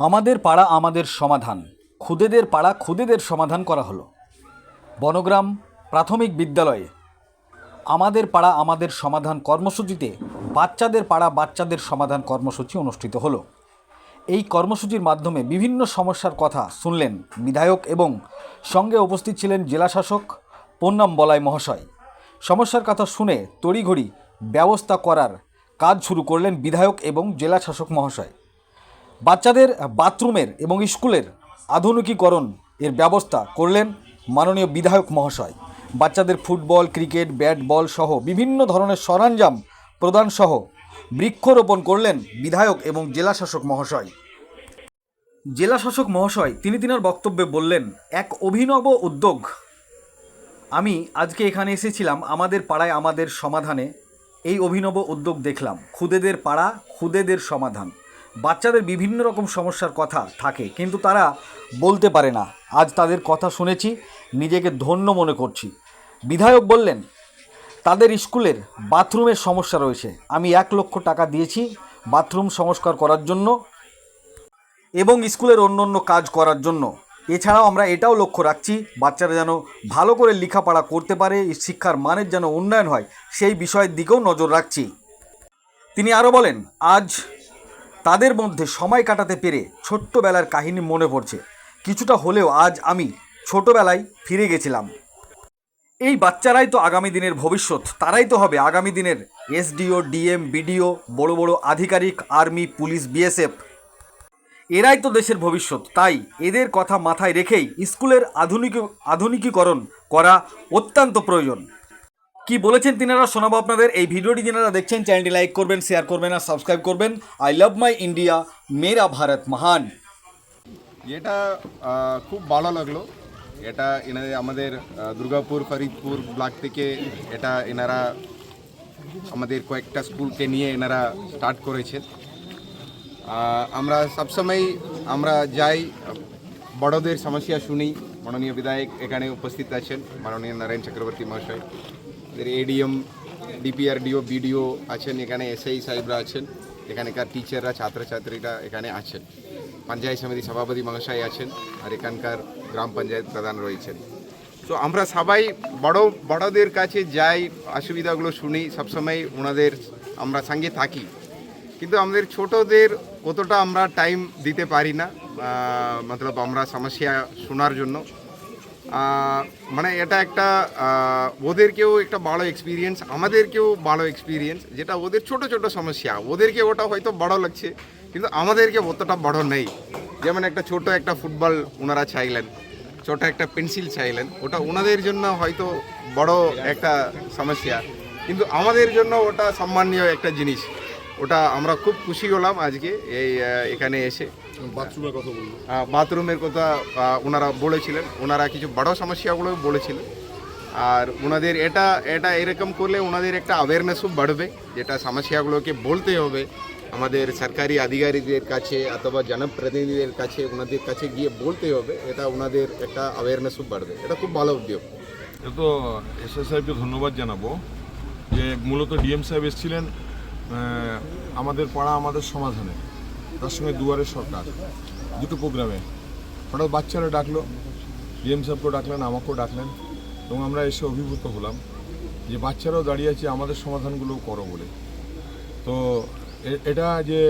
আমাদের পাড়া আমাদের সমাধান। খুদেদের পাড়া খুদেদের সমাধান করা হলো। বনগ্রাম প্রাথমিক বিদ্যালয়ে আমাদের পাড়া আমাদের সমাধান কর্মসূচিতে বাচ্চাদের পাড়া বাচ্চাদের সমাধান কর্মসূচি অনুষ্ঠিত হলো। এই কর্মসূচির মাধ্যমে বিভিন্ন সমস্যার কথা শুনলেন বিধায়ক এবং সঙ্গে উপস্থিত ছিলেন জেলাশাসক পন্নাম বলাই মহাশয়। সমস্যার কথা শুনে তড়িঘড়ি ব্যবস্থা করার কাজ শুরু করলেন বিধায়ক এবং জেলাশাসক মহাশয়। বাচ্চাদের বাথরুমের এবং স্কুলের আধুনিকীকরণ এর ব্যবস্থা করলেন মাননীয় বিধায়ক মহাশয়। বাচ্চাদের ফুটবল, ক্রিকেট, ব্যাট, বল সহ বিভিন্ন ধরনের সরঞ্জাম প্রদান সহ বৃক্ষরোপণ করলেন বিধায়ক এবং জেলাশাসক মহাশয়। জেলাশাসক মহাশয়, তিনি তিনার বক্তব্যে বললেন, এক অভিনব উদ্যোগ। আমি আজকে এখানে এসেছিলাম, আমাদের পাড়ায় আমাদের সমাধানে এই অভিনব উদ্যোগ দেখলাম। খুদেদের পাড়া, খুদেদের সমাধান। বাচ্চাদের বিভিন্ন রকম সমস্যার কথা থাকে, কিন্তু তারা বলতে পারে না। আজ তাদের কথা শুনেছি, নিজেকে ধন্য মনে করছি। বিধায়ক বললেন, তাদের স্কুলের বাথরুমের সমস্যা রয়েছে। আমি এক লক্ষ টাকা দিয়েছি বাথরুম সংস্কার করার জন্য এবং স্কুলের অন্য অন্য কাজ করার জন্য। এছাড়াও আমরা এটাও লক্ষ্য রাখছি, বাচ্চারা যেন ভালো করে লেখাপড়া করতে পারে, শিক্ষার মানের যেন উন্নয়ন হয়, সেই বিষয়ের দিকেও নজর রাখছি। তিনি আরও বলেন, আজ তাদের মধ্যে সময় কাটাতে পেরে ছোট্টবেলার কাহিনী মনে পড়ছে। কিছুটা হলেও আজ আমি ছোটবেলায় ফিরে গেছিলাম। এই বাচ্চারাই তো আগামী দিনের ভবিষ্যৎ, তারাই তো হবে আগামী দিনের এসডিও, ডিএম, বিডিও, বড় বড় আধিকারিক, আর্মি, পুলিশ, বিএসএফ। এরাই তো দেশের ভবিষ্যৎ, তাই এদের কথা মাথায় রেখেই স্কুলের আধুনিক আধুনিকীকরণ করা অত্যন্ত প্রয়োজন। কি বলেছেন তিনারা শোনাবো আপনাদের। এই ভিডিওটি যারা দেখছেন, চ্যানেলটি লাইক করবেন, শেয়ার করবেন আর সাবস্ক্রাইব করবেন। আই লাভ মাই ইন্ডিয়া, মেরা ভারত মহান। এটা খুব ভালো লাগল। এটা এনাদের, আমাদের দুর্গাপুর, ফরিদপুর, ব্লক থেকে এটা এনারা আমাদের কয়েকটা স্কুলকে নিয়ে এনারা স্টার্ট করেছেন। আমরা সবসময় আমরা যাই, বড়দের সমস্যা শুনি মাননীয় বিধায়ক এখানে উপস্থিত আছেন, মাননীয় নারায়ণ চক্রবর্তী মহাশয়। আমাদের এডিএম ডিপিআরডিও বিডিও আছেন, এখানে এসআই সাহেবরা আছেন, এখানকার টিচাররা ছাত্রছাত্রীরা এখানে আছেন। পঞ্চায়েত সমিতি সভাপতি মহাশয় আছেন, আর এখানকার গ্রাম পঞ্চায়েত প্রধান রয়েছেন। তো আমরা সবাই বড়, বড়দের কাছে যাই, অসুবিধাগুলো শুনি, সবসময় ওনাদের আমরা সঙ্গে থাকি। কিন্তু আমাদের ছোটদের কতটা আমরা টাইম দিতে পারি না মতলব আমরা সমস্যা শোনার জন্য। মানে এটা একটা ওদেরকেও একটা ভালো এক্সপিরিয়েন্স আমাদেরকেও ভালো এক্সপিরিয়েন্স যেটা ওদের ছোট ছোট সমস্যা। ওদেরকে ওটা হয়তো বড় লাগছে, কিন্তু আমাদেরকে অতটা বড় নেই। যেমন একটা ছোট একটা ফুটবল ওনারা চাইলেন, ছোট একটা পেন্সিল চাইলেন, ওটা ওনাদের জন্য হয়তো বড় একটা সমস্যা। কিন্তু আমাদের জন্য ওটা সম্মানীয় একটা জিনিস। ওটা আমরা খুব খুশি হলাম আজকে এই এখানে এসে। বাথরুমের কথা আহ, বাথরুমের কথা ওনারা বলেছিলেন। ওনারা কিছু বড় সমস্যাগুলো বলেছিলেন। আর ওনাদের এটা এটা এরকম করলে ওনাদের একটা অ্যাওয়ারনেসও বাড়বে যেটা সমস্যাগুলোকে বলতে হবে। আমাদের সরকারি আধিকারিকদের কাছে অথবা জনপ্রতিনিধিদের কাছে ওনাদের কাছে গিয়ে বলতে হবে। এটা ওনাদের একটা অ্যাওয়ারনেসও বাড়বে। এটা খুব ভালো উদ্যোগ। এ তো এস এস সাহেবকে ধন্যবাদ জানাব যে মূলত ডিএম সাহেব এসেছিলেন। আমাদের পাড়া আমাদের সমাধানে। তার সঙ্গে দুয়ারের সরকার, দুটো প্রোগ্রামে। হঠাৎ বাচ্চারা ডাকলো, ডিএম সাহেবকেও ডাকলেন, আমাকেও ডাকলেন, এবং আমরা এসে অভিভূত হলাম যে বাচ্চারাও দাঁড়িয়ে আছে, আমাদের সমাধানগুলোও করো বলে। তো এটা যে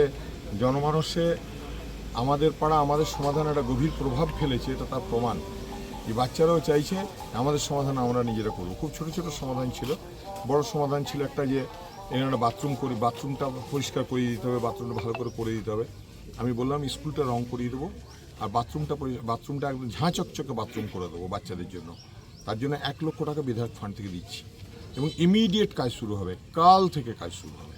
জনমানসে আমাদের পাড়া, আমাদের সমাধান একটা গভীর প্রভাব ফেলেছে, এটা তার প্রমাণ। যে বাচ্চারাও চাইছে, আমাদের সমাধান আমরা নিজেরা করব। খুব ছোট ছোট সমাধান ছিল, বড় সমাধান ছিল একটা যে এখানে একটা বাথরুম করি বাথরুমটা পরিষ্কার করে দিতে হবে বাথরুমটা ভালো করে করে দিতে হবে। আমি বললাম, স্কুলটা রং করিয়ে দেবো আর বাথরুমটা বাথরুমটা একদম ঝাঁ চকচকে বাথরুম করে দেবো বাচ্চাদের জন্য। তার জন্য এক লক্ষ টাকা বিধায়ক ফান্ড থেকে দিচ্ছি। এবং ইমিডিয়েট কাজ শুরু হবে, কাল থেকে কাজ শুরু হবে।